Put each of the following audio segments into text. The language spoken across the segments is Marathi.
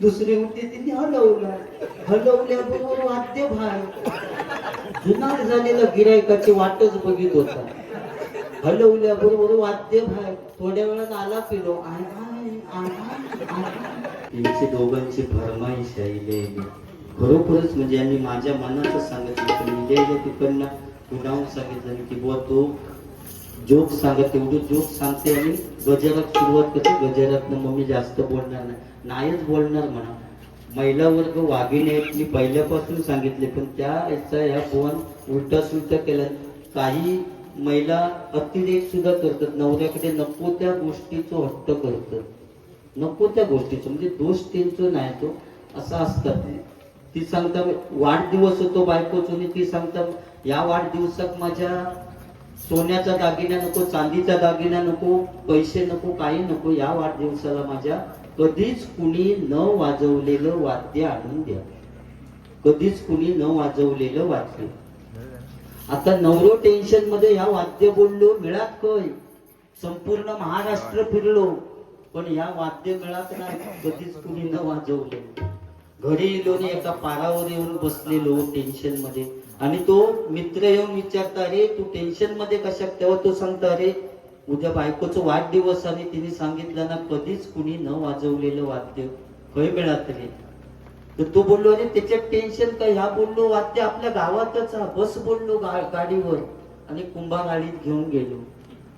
दुसरे होती तिने हलवलं. हलवल्याबरोबर वाद्य भार. जुना झालेला गिरायकाची वाटच बघित होता. हलवल्याबरोबर वाद्य भार. थोड्या वेळात आला पिलो यांची दोघांची भरमाईश आहे खरोखरच म्हणजे यांनी माझ्या मनाचं सांगितलं. पण तिकडनं गुणावून सांगितलं. की बुवा तो जोक सांगत एवढं म्हणजे जोक सांगते आणि गजरात सुरुवात करते. गजरात मम्मी जास्त बोलणार नाही. नाहीच बोलणार म्हणा. महिला वर्ग वाघिणी आहेत. मी पहिल्यापासून सांगितले पण त्या याचा ह्या फोन उलटा सुलटा केला. काही महिला अतिरेक सुद्धा करतात. नवऱ्याकडे नको त्या गोष्टीचं हट्ट करतात. नको त्या गोष्टीचं. म्हणजे दोष त्यांचं नाही तो. असा असतात ती सांगता वाढदिवस होतो बायकोच आणि ती सांगता या वाढदिवसात माझ्या सोन्याचा दागिना नको चांदीचा दागिना नको पैसे नको काही नको या वाढदिवसाला माझ्या कधीच कुणी न वाजवलेलं वाद्य आणून द्या. कधीच कुणी न वाजवलेलं वाद्य. आता नवरो टेन्शनमध्ये ह्या वाद्य बोललो मिळात कय? संपूर्ण महाराष्ट्र फिरलो पण ह्या वाद्य मिळात नाही कधीच कुणी न वाजवले घरी येलो एका पारावर येऊन बसलेलो टेन्शनमध्ये. आणि तो मित्र येऊन विचारता अरे तू टेन्शनमध्ये कशा तेव्हा तो सांगता अरे उद्या बायकोचं वाढदिवस आणि तिने सांगितलं ना कधीच कुणी न वाजवलेलं वाद्य खय मिळात रे तर तो बोललो अरे त्याच्यात टेन्शन काय? ह्या बोललो वाद्य आपल्या गावातच हा. बस बोललो गाडीवर आणि कुंभा गाडीत घेऊन गेलो.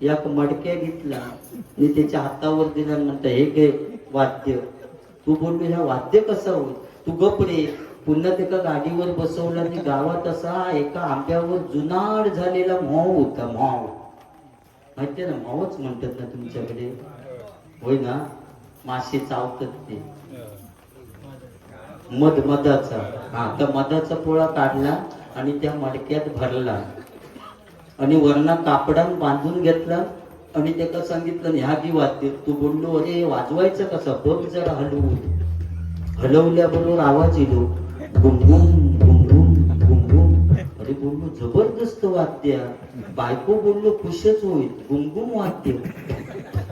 या मडक्या घेतला. आणि त्याच्या हातावर दिला म्हणता हे घे वाद्य. तू बोललो ह्या वाद्य कसा होईल? तू गप रे. पुन्हा त्याला गाडीवर बसवला आणि गावात असा एका आंब्यावर जुनाड झालेला मॉव होता मॉव माहितीये ना मॉवच म्हणतात ना तुमच्याकडे. होय ना? मासे चावतात ते. मध मधाचा. हा तर मधाचा पोळा काढला आणि त्या मडक्यात भरला. आणि वरना कापडान बांधून घेतला आणि त्याला सांगितलं ह्या की वाद्य तू बोललो अरे वाजवायचं कसं? बघ जरा हलवून. हलवल्याबरोबर आवाज येलो गुंगुम गुंगुम गुंगुम अरे बोललो जबरदस्त वाद्य. बायको बोललो खुशच होईल. गुमगुम वाद्य.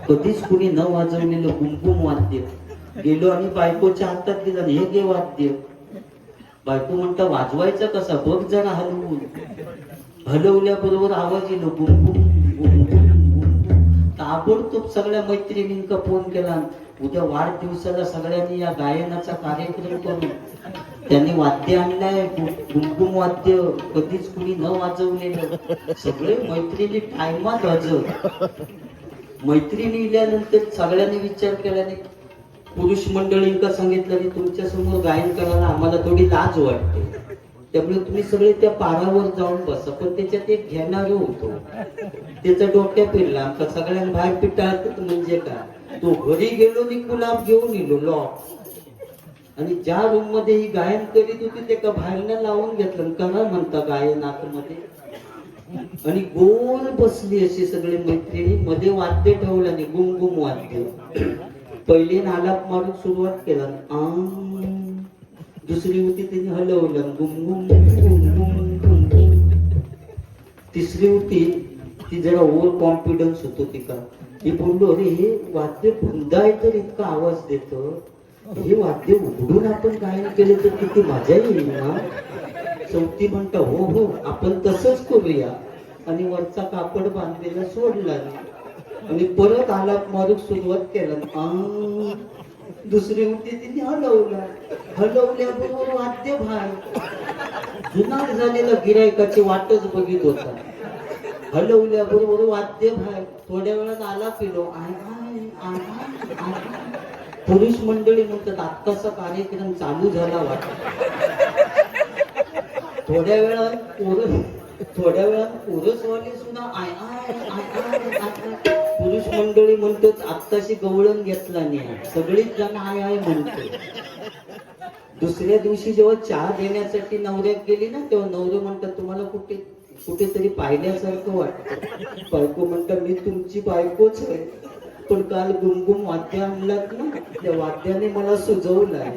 कधीच कुणी न वाजवलेलं गुमगुम वाद्य. गेलो आणि बायकोच्या हातात दिलं हे गे वाद्य. बायको म्हणता वाजवायचं कसा? बघ जरा हलवून. हलवल्याबरोबर आवाज येलो गुंगुम ताबडतोब सगळ्या मैत्रिणींका फोन केला. उद्या वाढदिवसाला सगळ्यांनी या गायनाचा कार्यक्रम करू. त्यांनी वाद्य आणलाय कुमकुम वाद्य कधीच कुणी न वाजवलेलं. सगळे मैत्रिणी टायमात वाजवत. मैत्रिणी इल्यानंतर सगळ्यांनी विचार केल्याने पुरुष मंडळींका सांगितलं तुमच्यासमोर गायन करायला आम्हाला थोडी लाज वाटते. त्यामुळे तुम्ही सगळे त्या पारावर जाऊन बसा. पण त्याच्यात एक घेणार होतो. त्याचा डोक्या फिरला. आमचा सगळ्यांना बाहेर पिटाळत म्हणजे का तो घरी गेलो मी गुलाब घेऊन येलो लॉ आणि ज्या रूममध्ये ही गायन करीत होती ते का बाहेरनं लावून घेतलं. आणि करा म्हणता गायन आतमध्ये आणि गोल बसली अशी सगळे मैत्रिणी. मध्ये वाद्य ठेवलं आणि गुमगुम वाद्य. पहिले नालाप मारून सुरुवात केला. आ. दुसरी होती तिने हलवलं. गुमगुम गुम तिसरी होती ती जरा ओव्हर कॉन्फिडन्स होतो तिका. ती बोललो अरे हे वाद्य बंद तर इतका आवाज देतं. हे वाद्य उघडून आपण गायन केलं तर किती मजा येईल ना? चौथी म्हणता हो हो आपण तसंच करूया. आणि वरचा कापड बांधलेला सोडला आणि परत आलाप मारूक सुरुवात केला. दुसरी होती तिने हलवला. हलवल्याबरोबर हो, हो, वाद्य भार. जुनाट झालेला गिरायकाची वाटच बघित होता. हलवल्याबरोबर हो, वाद्य भार. थोड्या वेळात आला पिलो. आय आय आय पोलीस पुरुष मंडळी म्हणतात आत्ताचा कार्यक्रम चालू झाला वाटत थोड्या वेळात पोरं थोड्या वेळात पोरसवाले सुद्धा आय आय आय आय आय. पुरुष मंडळी म्हणतात आत्ताशी गवळण घेतला नाही. सगळीच जण आय आय म्हणते दुसऱ्या दिवशी जेव्हा चहा देण्यासाठी नवऱ्यात गेली ना तेव्हा नवरे म्हणतात तुम्हाला कुठे कुठेतरी पाहिल्यासारखं वाटतं. बायको म्हणतात मी तुमची बायकोच आहे. पण काल गुमगुम वाद्य आणलात ना त्या वाद्याने मला सुजवलाय.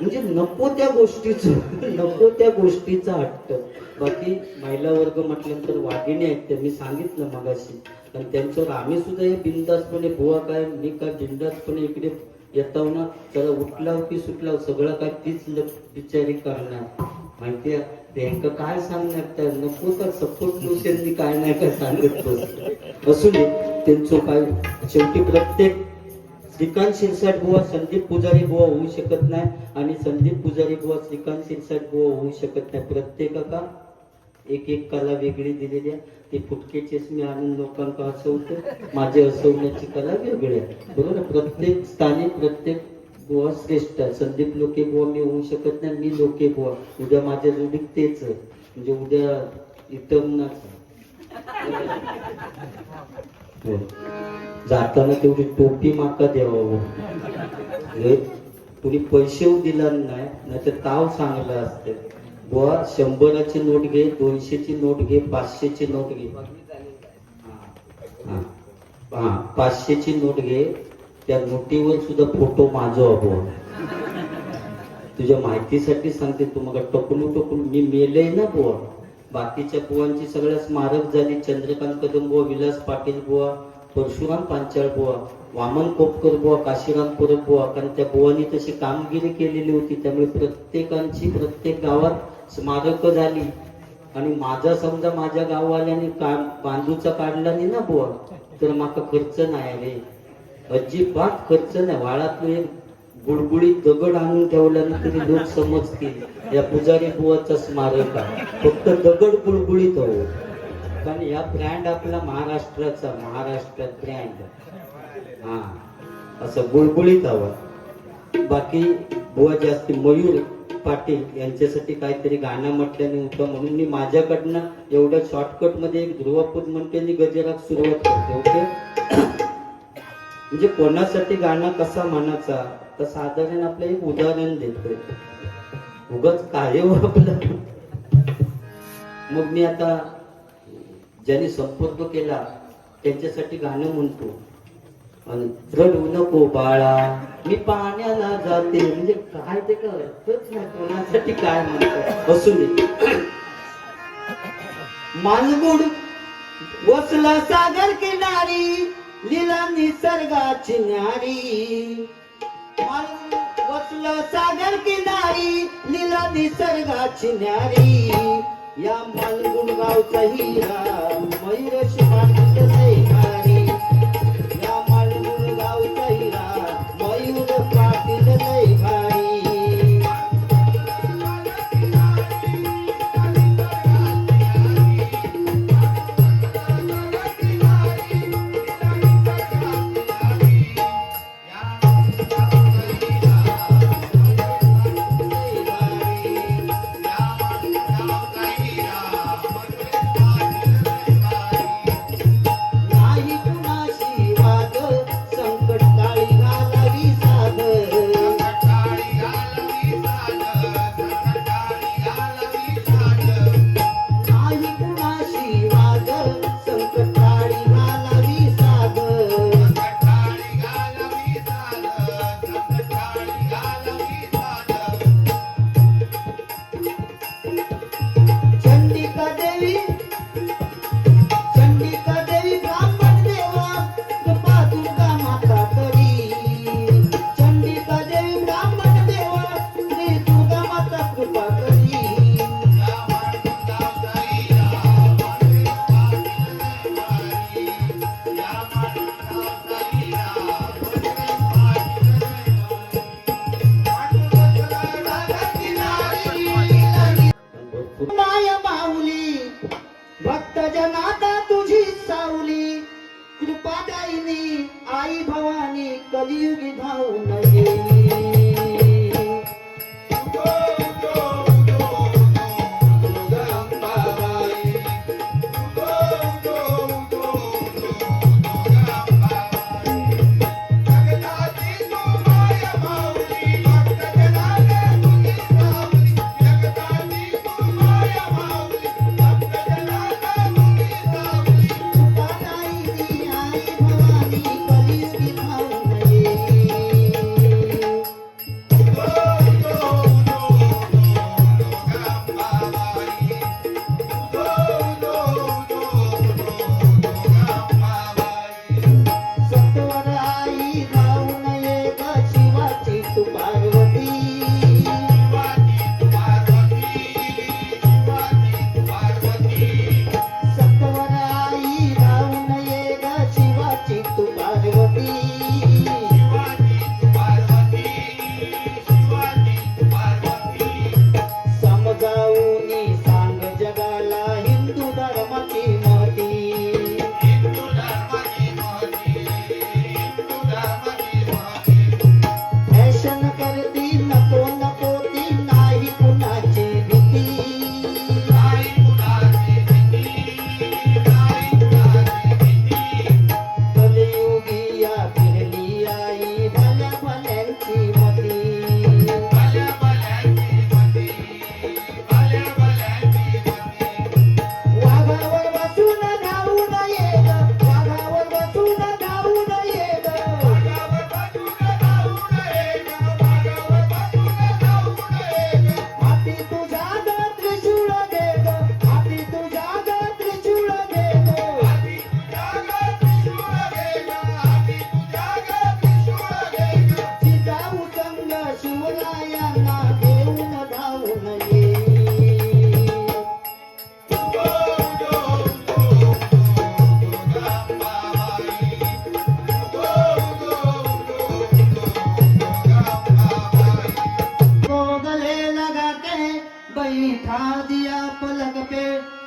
म्हणजे नको त्या गोष्टीच नको त्या गोष्टीचा हट्ट. बाकी महिला वर्ग म्हटल्यानंतर वाघिणी आहेत त्यांनी सांगितलं मगाशी. आणि त्यांच्यावर आम्ही सुद्धा हे बिंदासपणे बुवा काय मी काय बिंदासपणे इकडे येताव ना त्याला उठलाव की सुटलाव सगळं काय तीच बिचारी करणार. माहितीये? त्यांना काय सांगणार त्या नको तर सपोर्ट लोकांनी काय नाही काय सांगत असू दे त्यांचं काय शेवटी प्रत्येक श्रीकांत शिरसाट बुवा संदीप पुजारी बुवा होऊ शकत नाही आणि संदीप पुजारी बुवा श्रीकांत शिरसाट बुवा होऊ शकत नाही. प्रत्येकाला एक एक कला वेगळी दिलेली आहे. ते फुटके चष्मे आणून लोकांना हसवतो. माझे हसवण्याची कला वेगळी आहे. बरोबर? प्रत्येक स्थानी प्रत्येक बुवा श्रेष्ठ. संदीप लोके बुवा मी होऊ शकत नाही मी लोके बुवा. उद्या माझ्या जोडीत तेच. आहे म्हणजे उद्या इटमनाच हो. जाताना तेवढी टोपी माका द्यावा हे कुणी पैसे दिला नाही नाहीतर ताव चांगला असते. बुवा शंभराची नोट घे दोनशेची नोट घे पाचशेची नोट घे. हा पाचशेची नोट घे त्या नोटीवर सुद्धा फोटो माझो बुवा तुझ्या माहितीसाठी सांगते तू मग टोकलू टकलू मी मेले ना बुवा. बाकीच्या बुवांची सगळ्या स्मारक झाली चंद्रकांत कदम बुवा विलास पाटील बुवा परशुराम पांचाळ बुवा वामन कोपकर बुवा काशीराम परब बुवा कारण त्या बुवांनी तशी कामगिरी केलेली होती त्यामुळे प्रत्येकांची प्रत्येक गावात स्मारक झाली. आणि माझा समजा माझ्या गाववाल्याने काम बांधूचा काढला नाही ना बुवा तर माका खर्च नाही रे अजिबात खर्च नाही. वाळातलं एक गुडगुडीत दगड आणून ठेवल्यानं तरी लोक समजतील या पुजारी बुवाचा स्मारक आहे. फक्त दगड गुळगुळीत हवं हो. कारण या ब्रँड आपला महाराष्ट्राचा महाराष्ट्रात ब्रँड हा. असं गुळगुळीत हवं. बाकी बुवा जास्ती मयूर पाटील यांच्यासाठी काहीतरी गाणं म्हटल्याने होतं म्हणून मी माझ्याकडनं एवढ्या शॉर्टकटमध्ये एक ध्रुवपद म्हणते आणि गजरात सुरुवात करते ओके? म्हणजे कोणासाठी गाणं कसा म्हणायचा तर साधारण आपलं एक उदाहरण देतोय उगच काय आपलं. मग मी आता ज्यांनी संपर्क केला त्यांच्यासाठी गाणं म्हणतो. आणि रडू नको बाळा मी पाण्याला जाते. म्हणजे काय ते कळतच नाही कोणासाठी काय म्हणतो असू दे मानगुड वसला सागर किनारी लीला निसर्गाची न्यारी मालगुड सागर किनारी लीला निसर्गाची न्यारी या मालगुण गावचा हिरा मयूर शिवाय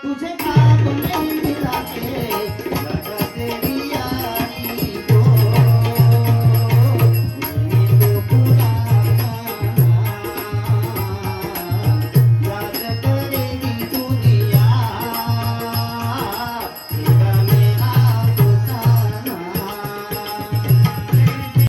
또 제.